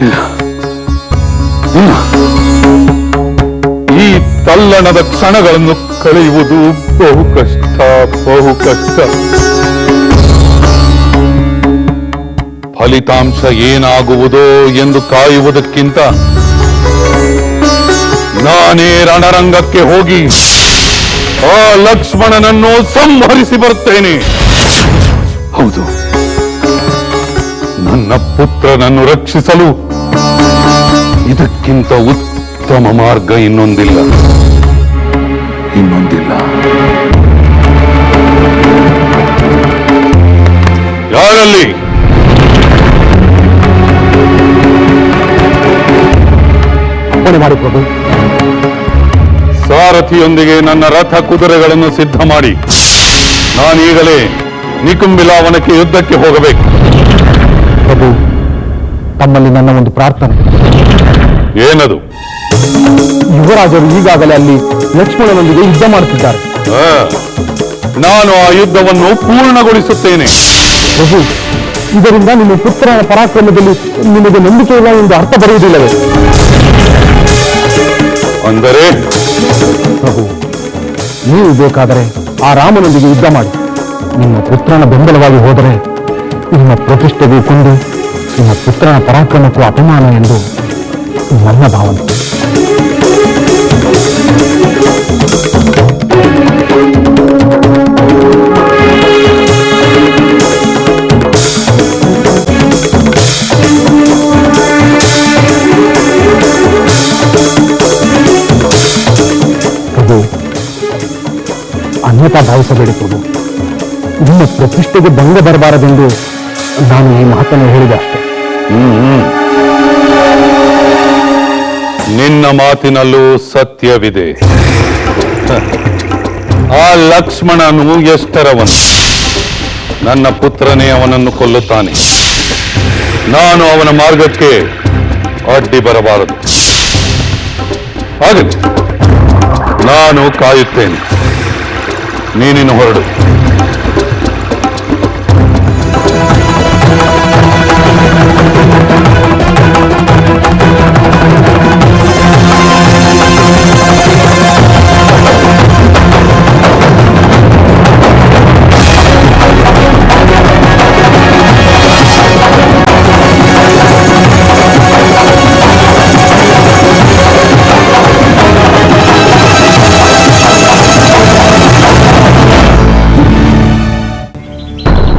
ಈ ತಲ್ಲಣದ ಕ್ಷಣಗಳನ್ನು ಕಳೆಯುವುದು ಬಹು ಕಷ್ಟ ಬಹು ಕಷ್ಟ. ಫಲಿತಾಂಶ ಏನಾಗುವುದೋ ಎಂದು ಕಾಯುವುದಕ್ಕಿಂತ ನಾನೇ ರಣರಂಗಕ್ಕೆ ಹೋಗಿ ಆ ಲಕ್ಷ್ಮಣನನ್ನು ಸಂಹರಿಸಿ ಬರುತ್ತೇನೆ. ಹೌದು. ನನ್ನ ಪುತ್ರನನ್ನು ರಕ್ಷಿಸಲು ಇದಕ್ಕಿಂತ ಉತ್ತಮ ಮಾರ್ಗ ಇನ್ನೊಂದಿಲ್ಲ. ಇನ್ನೊಂದಿಲ್ಲ. ಯಾರಲ್ಲಿ? ಅಪ್ಪಣೆ ಮಾಡಿ ಪ್ರಭು. ಸಾರಥಿಯೊಂದಿಗೆ ನನ್ನ ರಥ ಕುದುರೆಗಳನ್ನು ಸಿದ್ಧ ಮಾಡಿ. ನಾನೀಗಲೇ ನಿಕುಂಬಿಲಾವನಕ್ಕೆ ಯುದ್ಧಕ್ಕೆ ಹೋಗಬೇಕು. ಪ್ರಭು ತಮ್ಮಲ್ಲಿ ನನ್ನ ಒಂದು ಪ್ರಾರ್ಥನೆ. ಏನದು? ಯುವರಾಜರು ಈಗಾಗಲೇ ಅಲ್ಲಿ ಲಕ್ಷ್ಮಣನೊಂದಿಗೆ ಯುದ್ಧ ಮಾಡುತ್ತಿದ್ದಾರೆ. ನಾನು ಆ ಯುದ್ಧವನ್ನು ಪೂರ್ಣಗೊಳಿಸುತ್ತೇನೆ. ಪ್ರಭು ಇದರಿಂದ ನಿಮ್ಮ ಪುತ್ರನ ಪರಾಕ್ರಮದಲ್ಲಿ ನಿಮಗೆ ನಂಬಿಕೆ ಇಲ್ಲ ಎಂದು ಅರ್ಥ ಬರುವುದಿಲ್ಲವೇ ಅಂದರೆ? ಪ್ರಭು ನೀವು ಬೇಕಾದರೆ ಆ ರಾಮನೊಂದಿಗೆ ಯುದ್ಧ ಮಾಡಿ. ನಿಮ್ಮ ಪುತ್ರನ ಬೆಂಬಲವಾಗಿ ಹೋದರೆ ನಿಮ್ಮ ಪ್ರತಿಷ್ಠೆಗೂ ಕೊಂದು ನಿಮ್ಮ ಪುತ್ರನ ಪರಾಕ್ರಮಕ್ಕೂ ಅಪಮಾನ ಎಂದು ನನ್ನ ಭಾವನೆ ಅನ್ಯತಾ ಭಾವಿಸಬೇಡಿ ಪ್ರಭು ನಿಮ್ಮ ಪ್ರತಿಷ್ಠೆಗೆ ಭಂಗ ಬರಬಾರದೆಂದು ನಾನು ಈ ಮಾತನ್ನು ಹೇಳಿದೆ ಅಷ್ಟೇ. ನಿನ್ನ ಮಾತಿನಲ್ಲೂ ಸತ್ಯವಿದೆ. ಆ ಲಕ್ಷ್ಮಣನು ಎಷ್ಟರವನು? ನನ್ನ ಪುತ್ರನೇ ಅವನನ್ನು ಕೊಲ್ಲುತ್ತಾನೆ. ನಾನು ಅವನ ಮಾರ್ಗಕ್ಕೆ ಅಡ್ಡಿ ಬರಬಾರದು. ಆಗಲಿ ನಾನು ಕಾಯುತ್ತೇನೆ. ನೀನಿನ ಹೊರಡು.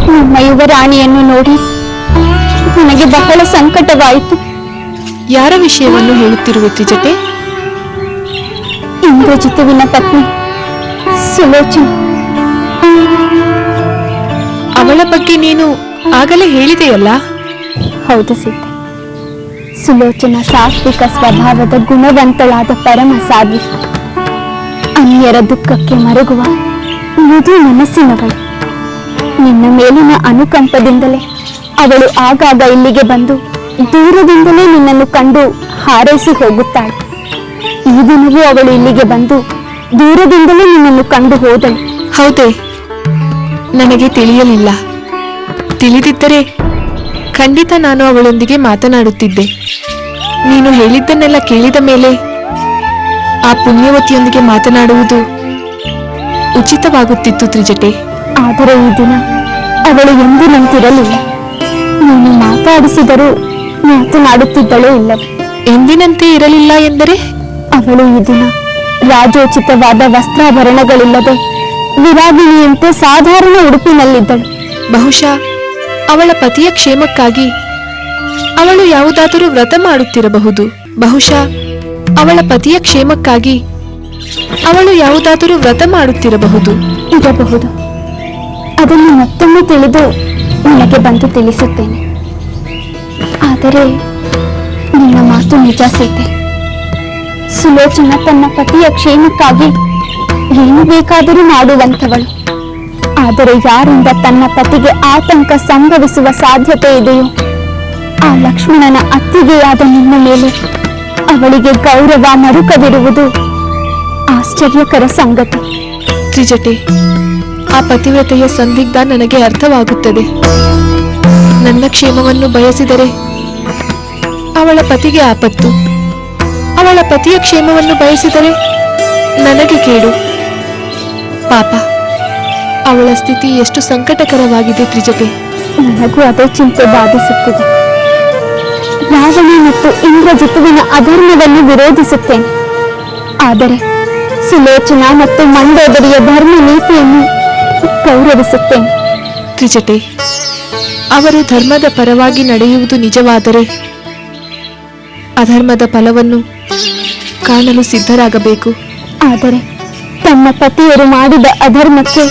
ನಮ್ಮ ಯುವರಾಣಿಯನ್ನು ನೋಡಿ ನನಗೆ ಬಹಳ ಸಂಕಟವಾಯಿತು. ಯಾರ ವಿಷಯವನ್ನು ಹೇಳುತ್ತಿರುವ ಜೊತೆ? ಇಂದ್ರಜಿತುವಿನ ಪತ್ನಿ ಸುಲೋಚನ. ಅವಳ ಬಗ್ಗೆ ನೀನು ಆಗಲೇ ಹೇಳಿದೆಯಲ್ಲ? ಹೌದು ಸಿದ್ಧ ಸುಲೋಚನ ಸಾತ್ವಿಕ ಸ್ವಭಾವದ ಗುಣವಂತಳಾದ ಪರಮ ಸಾಧ್ವಿ. ಅನ್ಯರ ದುಃಖಕ್ಕೆ ಮರುಗುವ ಮೃದು ಮನಸ್ಸಿನವಳು ನಿನ್ನ ಮೇಲಿನ ಅನುಕಂಪದಿಂದಲೇ ಅವಳು ಆಗಾಗ ಇಲ್ಲಿಗೆ ಬಂದು ದೂರದಿಂದಲೇ ನಿನ್ನನ್ನು ಕಂಡು ಹಾರೈಸಿ ಹೋಗುತ್ತಾಳೆ. ಈ ದಿನವೂ ಅವಳು ಇಲ್ಲಿಗೆ ಬಂದು ದೂರದಿಂದಲೇ ನಿನ್ನನ್ನು ಕಂಡು ಹೋದಳು. ಹೌದೇ, ನನಗೆ ತಿಳಿಯಲಿಲ್ಲ. ತಿಳಿದಿದ್ದರೆ ಖಂಡಿತ ನಾನು ಅವಳೊಂದಿಗೆ ಮಾತನಾಡುತ್ತಿದ್ದೆ. ನೀನು ಹೇಳಿದ್ದನ್ನೆಲ್ಲ ಕೇಳಿದ ಮೇಲೆ ಆ ಪುಣ್ಯವತಿಯೊಂದಿಗೆ ಮಾತನಾಡುವುದು ಉಚಿತವಾಗುತ್ತಿತ್ತು ತ್ರಿಜಟೆ. ಆದರೆ ಈ ದಿನ ಅವಳು ಎಂದೂ ನಿಂತಿರಲಿಲ್ಲ ನೀನು ಮಾತಾಡಿಸಿದರೂ ಮಾತನಾಡುತ್ತಿದ್ದಳೇ ಇಲ್ಲ ಎಂದಿನಂತೆ ಇರಲಿಲ್ಲ ಎಂದರೆ? ಅವಳು ಈ ದಿನ ರಾಜೋಚಿತವಾದ ವಸ್ತ್ರಾಭರಣಗಳಿಲ್ಲದೆ ವಿರಾಗಿಣಿಯಂತೆ ಸಾಧಾರಣ ಉಡುಪಿನಲ್ಲಿದ್ದಳು. ಬಹುಶಃ ಅವಳ ಪತಿಯ ಕ್ಷೇಮಕ್ಕಾಗಿ ಅವಳು ಯಾವುದಾದರೂ ವ್ರತ ಮಾಡುತ್ತಿರಬಹುದು. ಬಹುಶಃ ಅವಳ ಪತಿಯ ಕ್ಷೇಮಕ್ಕಾಗಿ ಅವಳು ಯಾವುದಾದರೂ ವ್ರತ ಮಾಡುತ್ತಿರಬಹುದು. ಇರಬಹುದು. ಅದನ್ನು ಮತ್ತೊಮ್ಮೆ ತಿಳಿದು ನನಗೆ ಬಂದು ತಿಳಿಸುತ್ತೇನೆ. ಆದರೆ ನಿನ್ನ ಮಾತು ನಿಜ ಸೀತೆ. ಸುಲೋಚನ ತನ್ನ ಪತಿಯ ಕ್ಷೇಮಕ್ಕಾಗಿ ಏನು ಬೇಕಾದರೂ ಮಾಡುವಂಥವಳು. ಆದರೆ ಯಾರಿಂದ ತನ್ನ ಪತಿಗೆ ಆತಂಕ ಸಂಭವಿಸುವ ಸಾಧ್ಯತೆ ಇದೆಯೋ, ಆ ಲಕ್ಷ್ಮಣನ ಅತ್ತಿಗೆಯಾದ ನಿನ್ನ ಮೇಲೆ ಅವಳಿಗೆ ಗೌರವ ಮರುಕವಿರುವುದು ಆಶ್ಚರ್ಯಕರ ಸಂಗತಿ. ತ್ರಿಜಟೆ ಆ ಪತಿವ್ರತೆಯ ಸಂದಿಗ್ಧ ನನಗೆ ಅರ್ಥವಾಗುತ್ತದೆ. ನನ್ನ ಕ್ಷೇಮವನ್ನು ಬಯಸಿದರೆ ಅವಳ ಪತಿಗೆ ಆಪತ್ತು. ಅವಳ ಪತಿಯ ಕ್ಷೇಮವನ್ನು ಬಯಸಿದರೆ ನನಗೆ ಕೇಡು. ಪಾಪ, ಅವಳ ಸ್ಥಿತಿ ಎಷ್ಟು ಸಂಕಟಕರವಾಗಿದೆ ತ್ರಿಜಟೆ ನನಗೂ ಅದೇ ಚಿಂತೆ ಬಾಧಿಸುತ್ತದೆ. ರಾವಣ ಮತ್ತು ಇಂದ್ರಜಿತುವಿನ ಅಧರ್ಮವನ್ನು ವಿರೋಧಿಸುತ್ತೇನೆ. ಆದರೆ ಸುಲೋಚನಾ ಮತ್ತು ಮಂಡೋದರಿಯ ಧರ್ಮ ನೀತಿಯನ್ನು ಗೌರವಿಸುತ್ತೇನೆ. ತ್ರಿಜಟೆ ಅವರು ಧರ್ಮದ ಪರವಾಗಿ ನಡೆಯುವುದು ನಿಜವಾದರೆ ಅಧರ್ಮದ ಫಲವನ್ನು ಕಾಣಲು ಸಿದ್ಧರಾಗಬೇಕು. ಆದರೆ ತಮ್ಮ ಪತಿಯರು ಮಾಡಿದ ಅಧರ್ಮಕ್ಕೆ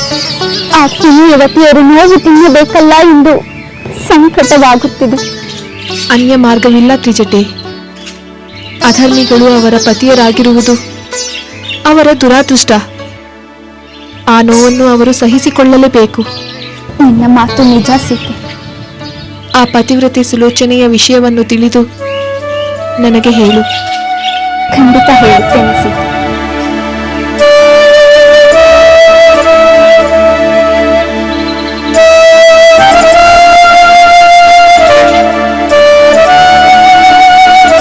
ಆ ಯುವತಿಯರು ನೋವು ತಿನ್ನಬೇಕಲ್ಲ ಎಂದು ಸಂಕಟವಾಗುತ್ತಿದೆ. ಅನ್ಯ ಮಾರ್ಗವಿಲ್ಲ ತ್ರಿಜಟೆ. ಅಧರ್ಮಿಗಳು ಅವರ ಪತಿಯರಾಗಿರುವುದು ಅವರ ದುರಾದೃಷ್ಟ. ಆ ನೋವನ್ನು ಅವರು ಸಹಿಸಿಕೊಳ್ಳಲೇಬೇಕು. ನಿನ್ನ ಮಾತು ನಿಜ ಸೀತೆ ಆ ಪತಿವ್ರತೆ ಸುಲೋಚನೆಯ ವಿಷಯವನ್ನು ತಿಳಿದು ನನಗೆ ಹೇಳು. ಖಂಡಿತ ಹೇಳುತ್ತೇನೆ ಸೀತೆ